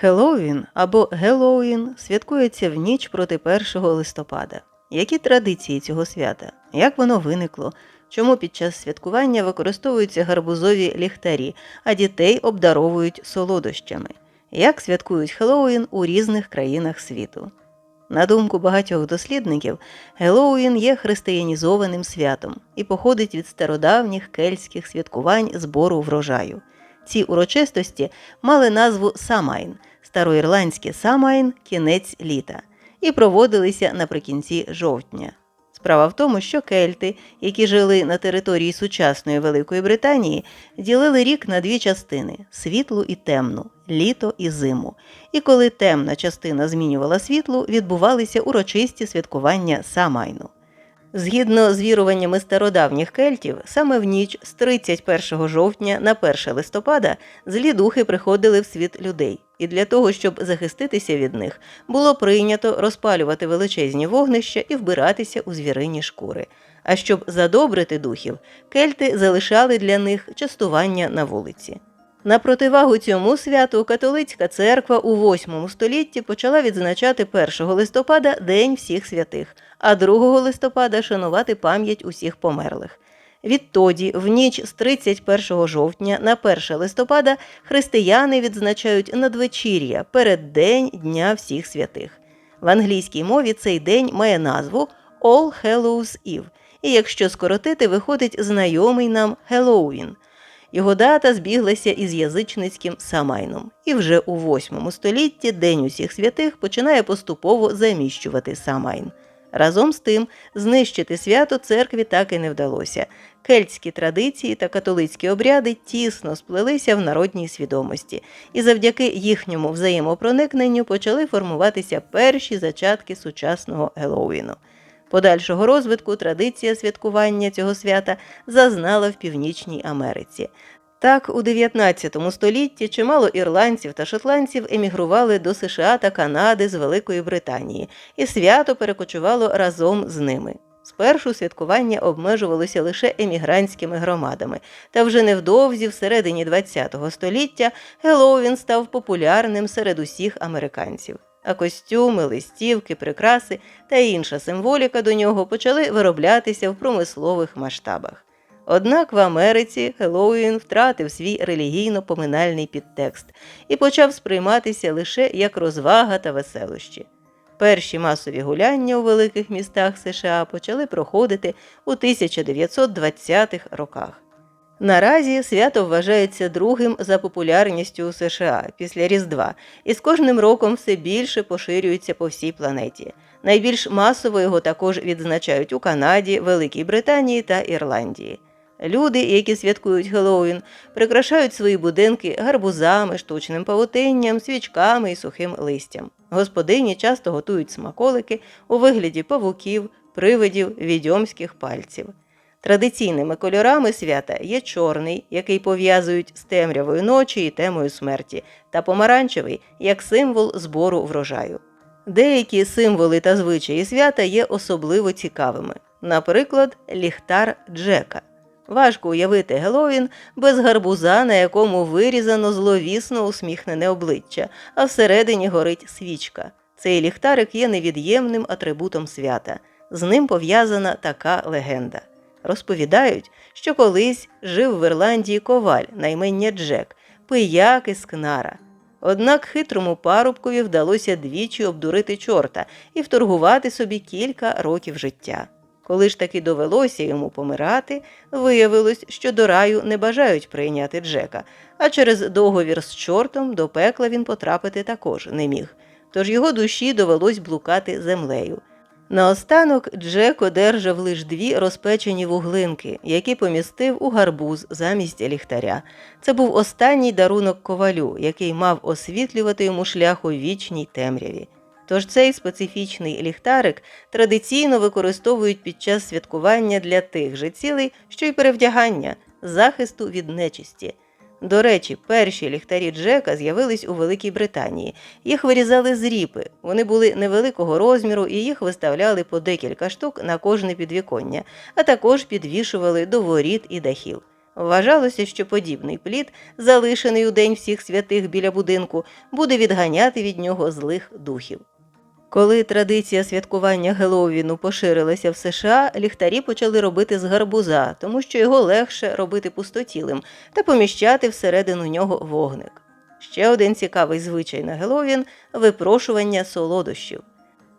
Хеллоуін або Гелоуін святкується в ніч проти 1 листопада. Які традиції цього свята? Як воно виникло? Чому під час святкування використовуються гарбузові ліхтарі, а дітей обдаровують солодощами? Як святкують Хеллоуін у різних країнах світу? На думку багатьох дослідників, Гелоуін є християнізованим святом і походить від стародавніх кельтських святкувань збору врожаю. Ці урочистості мали назву Самайн, староірландське Самайн кінець літа, і проводилися наприкінці жовтня. Справа в тому, що кельти, які жили на території сучасної Великої Британії, ділили рік на дві частини світлу і темну, літо і зиму. І коли темна частина змінювала світлу, відбувалися урочисті святкування Самайну. Згідно з віруваннями стародавніх кельтів, саме в ніч з 31 жовтня на 1 листопада злі духи приходили в світ людей, і для того, щоб захиститися від них, було прийнято розпалювати величезні вогнища і вбиратися у звірині шкури. А щоб задобрити духів, кельти залишали для них частування на вулиці. На противагу цьому святу католицька церква у VIII столітті почала відзначати 1 листопада День всіх святих, а 2 листопада шанувати пам'ять усіх померлих. Відтоді, в ніч з 31 жовтня на 1 листопада, християни відзначають надвечір'я перед День Дня всіх святих. В англійській мові цей день має назву All Hallows Eve, і якщо скоротити, виходить знайомий нам Хеллоуін – його дата збіглася із язичницьким Самайном, і вже у VIII столітті День усіх святих починає поступово заміщувати Самайн. Разом з тим, знищити свято церкві так і не вдалося. Кельтські традиції та католицькі обряди тісно сплелися в народній свідомості, і завдяки їхньому взаємопроникненню почали формуватися перші зачатки сучасного Геловіну. Подальшого розвитку традиція святкування цього свята зазнала в Північній Америці. Так, у 19 столітті чимало ірландців та шотландців емігрували до США та Канади з Великої Британії, і свято перекочувало разом з ними. Спершу святкування обмежувалося лише емігрантськими громадами, та вже невдовзі, всередині ХХ століття, Геловін став популярним серед усіх американців а костюми, листівки, прикраси та інша символіка до нього почали вироблятися в промислових масштабах. Однак в Америці Хеллоуін втратив свій релігійно-поминальний підтекст і почав сприйматися лише як розвага та веселощі. Перші масові гуляння у великих містах США почали проходити у 1920-х роках. Наразі свято вважається другим за популярністю у США після Різдва, і з кожним роком все більше поширюється по всій планеті. Найбільш масово його також відзначають у Канаді, Великій Британії та Ірландії. Люди, які святкують Геловін, прикрашають свої будинки гарбузами, штучним павутинням, свічками і сухим листям. Господині часто готують смаколики у вигляді павуків, привидів, відьомських пальців. Традиційними кольорами свята є чорний, який пов'язують з темрявою ночі і темою смерті, та помаранчевий як символ збору врожаю. Деякі символи та звичаї свята є особливо цікавими, наприклад, ліхтар Джека. Важко уявити Геловін без гарбуза, на якому вирізано зловісно усміхнене обличчя, а всередині горить свічка. Цей ліхтарик є невід'ємним атрибутом свята. З ним пов'язана така легенда. Розповідають, що колись жив в Ірландії коваль на імення Джек, пияк із Кнара. Однак хитрому парубкові вдалося двічі обдурити чорта і вторгувати собі кілька років життя. Коли ж таки довелося йому помирати, виявилось, що до раю не бажають прийняти Джека, а через договір з чортом до пекла він потрапити також не міг. Тож його душі довелось блукати землею. Наостанок Джек одержав лише дві розпечені вуглинки, які помістив у гарбуз замість ліхтаря. Це був останній дарунок ковалю, який мав освітлювати йому шлях у вічній темряві. Тож цей специфічний ліхтарик традиційно використовують під час святкування для тих же цілей, що й перевдягання, захисту від нечисті. До речі, перші ліхтарі Джека з'явились у Великій Британії. Їх вирізали з ріпи. Вони були невеликого розміру і їх виставляли по декілька штук на кожне підвіконня, а також підвішували до воріт і дахів. Вважалося, що подібний плід, залишений у День всіх святих біля будинку, буде відганяти від нього злих духів. Коли традиція святкування Геловіну поширилася в США, ліхтарі почали робити з гарбуза, тому що його легше робити пустотілим та поміщати всередину нього вогник. Ще один цікавий звичай на Геловін випрошування солодощів.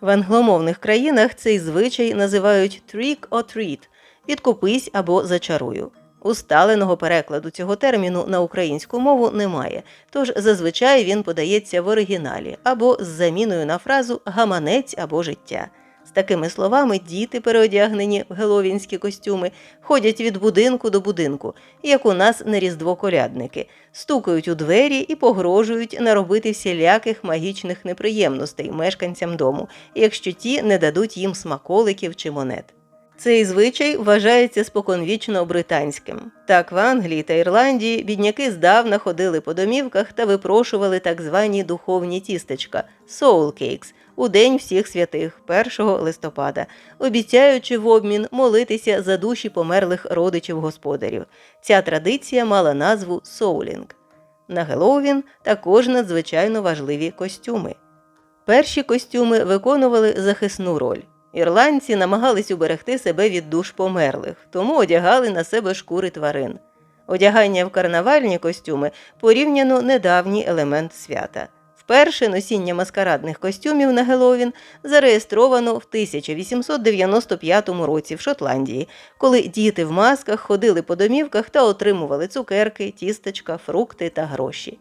В англомовних країнах цей звичай називають «trick or treat» – відкупись або зачарую. Усталеного перекладу цього терміну на українську мову немає, тож зазвичай він подається в оригіналі або з заміною на фразу гаманець або життя. З такими словами діти, переодягнені в геловінські костюми, ходять від будинку до будинку, як у нас на різдво колядники, стукають у двері і погрожують наробити всіляких магічних неприємностей мешканцям дому, якщо ті не дадуть їм смаколиків чи монет. Цей звичай вважається споконвічно британським. Так в Англії та Ірландії бідняки здавна ходили по домівках та випрошували так звані духовні тістечка cakes у День всіх святих 1 листопада, обіцяючи в обмін молитися за душі померлих родичів господарів. Ця традиція мала назву соулінг. На Геловін також надзвичайно важливі костюми. Перші костюми виконували захисну роль. Ірландці намагались уберегти себе від душ померлих, тому одягали на себе шкури тварин. Одягання в карнавальні костюми порівняно недавній елемент свята. Вперше носіння маскарадних костюмів на Геловін зареєстровано в 1895 році в Шотландії, коли діти в масках ходили по домівках та отримували цукерки, тістечка, фрукти та гроші.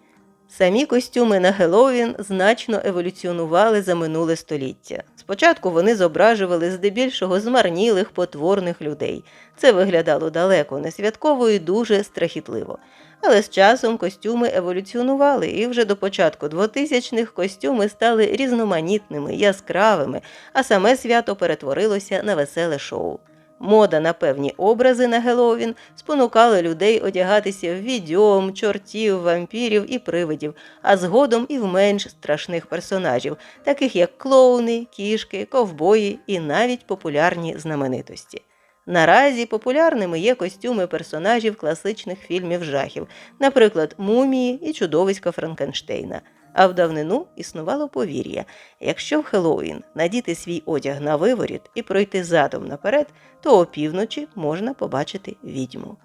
Самі костюми на Геловін значно еволюціонували за минуле століття. Спочатку вони зображували здебільшого змарнілих потворних людей. Це виглядало далеко не святково і дуже страхітливо. Але з часом костюми еволюціонували, і вже до початку 2000-х костюми стали різноманітними, яскравими, а саме свято перетворилося на веселе шоу. Мода на певні образи на Геловін спонукала людей одягатися в відьом, чортів, вампірів і привидів, а згодом і в менш страшних персонажів, таких як клоуни, кішки, ковбої і навіть популярні знаменитості. Наразі популярними є костюми персонажів класичних фільмів жахів, наприклад, мумії і чудовиська Франкенштейна. А в давнину існувало повір'я якщо в Хеллоуін надіти свій одяг на виворіт і пройти задом наперед, то опівночі можна побачити відьму.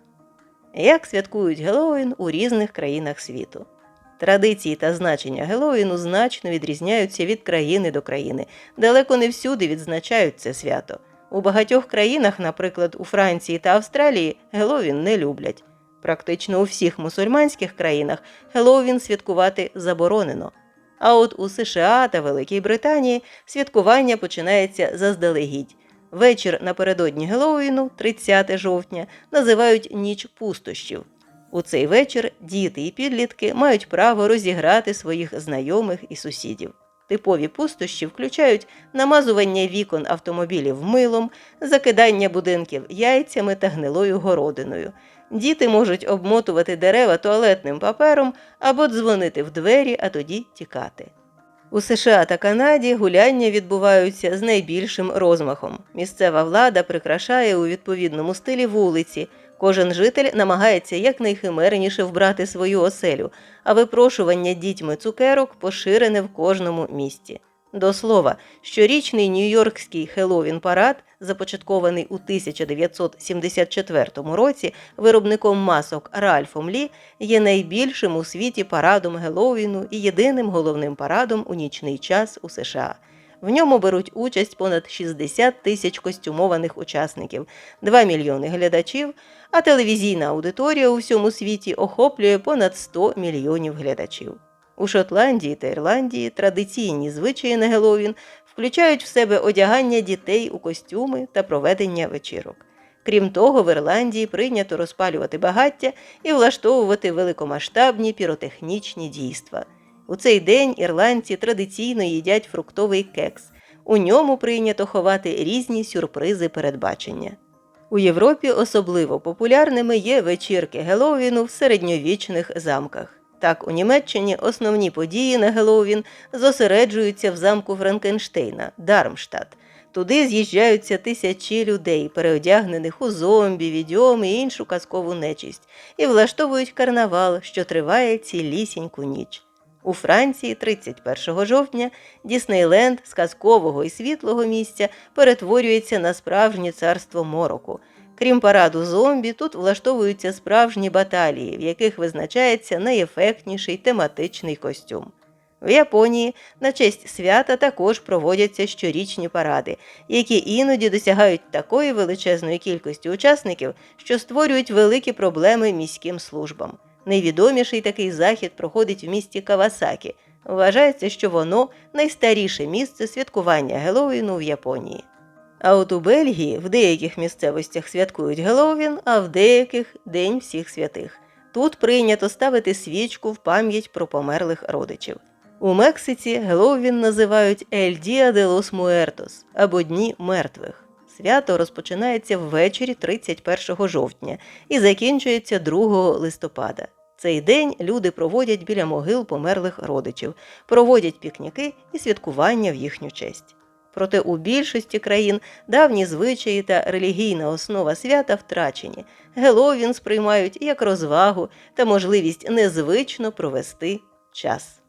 Як святкують Геловін у різних країнах світу. Традиції та значення Геловіну значно відрізняються від країни до країни, далеко не всюди відзначають це свято. У багатьох країнах, наприклад, у Франції та Австралії, Геловін не люблять. Практично у всіх мусульманських країнах Хеллоуін святкувати заборонено. А от у США та Великій Британії святкування починається заздалегідь. Вечір напередодні Геловіну, 30 жовтня, називають ніч пустощів. У цей вечір діти і підлітки мають право розіграти своїх знайомих і сусідів. Типові пустощі включають намазування вікон автомобілів милом, закидання будинків яйцями та гнилою городиною. Діти можуть обмотувати дерева туалетним папером або дзвонити в двері, а тоді тікати. У США та Канаді гуляння відбуваються з найбільшим розмахом. Місцева влада прикрашає у відповідному стилі вулиці. Кожен житель намагається якнайхимерніше вбрати свою оселю, а випрошування дітьми цукерок поширене в кожному місті. До слова, щорічний Нью-Йоркський Хеллоуін парад, започаткований у 1974 році виробником масок Ральфом Лі, є найбільшим у світі парадом Геловіну і єдиним головним парадом у нічний час у США. В ньому беруть участь понад 60 тисяч костюмованих учасників, 2 мільйони глядачів, а телевізійна аудиторія у всьому світі охоплює понад 100 мільйонів глядачів. У Шотландії та Ірландії традиційні звичаї на Геловін включають в себе одягання дітей у костюми та проведення вечірок. Крім того, в Ірландії прийнято розпалювати багаття і влаштовувати великомасштабні піротехнічні дійства. У цей день ірландці традиційно їдять фруктовий кекс. У ньому прийнято ховати різні сюрпризи передбачення. У Європі особливо популярними є вечірки Геловіну в середньовічних замках. Так, у Німеччині основні події на Геловін зосереджуються в замку Франкенштейна Дармштадт. Туди з'їжджаються тисячі людей, переодягнених у зомбі, відьом і іншу казкову нечисть, і влаштовують карнавал, що триває цілісіньку ніч. У Франції 31 жовтня Діснейленд з казкового і світлого місця перетворюється на справжнє царство мороку. Крім параду зомбі, тут влаштовуються справжні баталії, в яких визначається найефектніший тематичний костюм. В Японії на честь свята також проводяться щорічні паради, які іноді досягають такої величезної кількості учасників, що створюють великі проблеми міським службам. Найвідоміший такий захід проходить в місті Кавасакі. Вважається, що воно найстаріше місце святкування Геловіну в Японії. А от у Бельгії в деяких місцевостях святкують Геловін, а в деяких День всіх святих. Тут прийнято ставити свічку в пам'ять про померлих родичів. У Мексиці Геловін називають «El Día de los Muertos» або Дні мертвих. Свято розпочинається ввечері 31 жовтня і закінчується 2 листопада. Цей день люди проводять біля могил померлих родичів, проводять пікніки і святкування в їхню честь. Проте у більшості країн давні звичаї та релігійна основа свята втрачені. Геловін сприймають як розвагу та можливість незвично провести час.